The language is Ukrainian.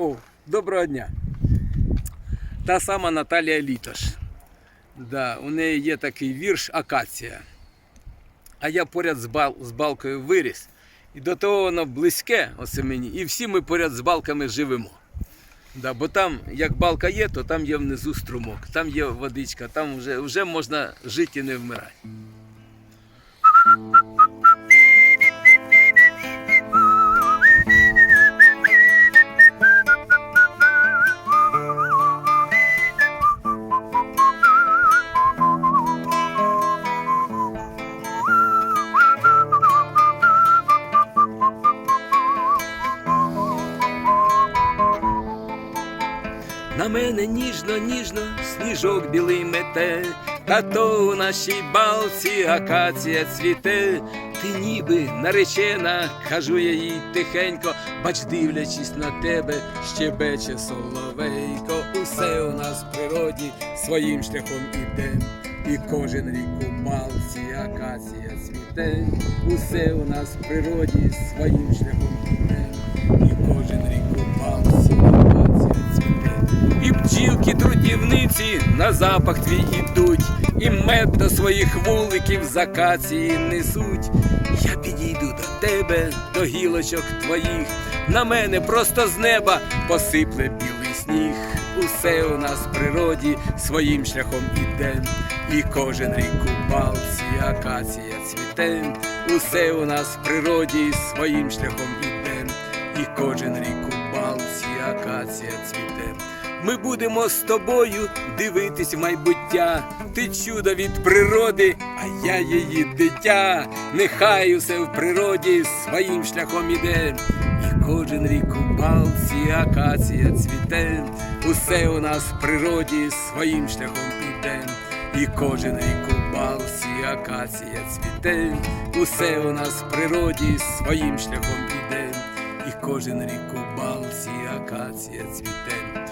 О, доброго дня. Та сама Наталія Літош. Да, у неї є такий вірш Акація. А я поряд з, бал, з балкою виріс. І до того воно близьке, оце мені. І всі ми поряд з балками живемо. Да, бо там, як балка є, то там є внизу струмок, там є водичка, там вже, вже можна жити і не вмирати. На мене ніжно, ніжно, сніжок білий мете, та то у нашій балці акація цвіте. Ти ніби наречена, кажу я їй тихенько, бач, дивлячись на тебе, щебече соловейко. Усе у нас в природі своїм шляхом іде, і кожен рік у балці акація цвіте. Усе у нас в природі своїм шляхом трудівниці на запах твій ідуть, і мед до своїх вуликів з акації несуть. Я підійду до тебе, до гілочок твоїх, на мене просто з неба посипле білий сніг. Усе у нас в природі своїм шляхом іде, і кожен рік у балці акація цвіте. Усе у нас в природі своїм шляхом іде, і кожен рік у балці акація цвіте. Ми будемо з тобою дивитись майбуття. Ти чудо від природи, а я її дитя. Нехай усе в природі своїм шляхом іде. І кожен рік у балці акація цвіте. Усе у нас в природі своїм шляхом іде. І кожен рік у балці акація цвіте. Усе у нас в природі своїм шляхом іде. І кожен рік у балці акація цвіте.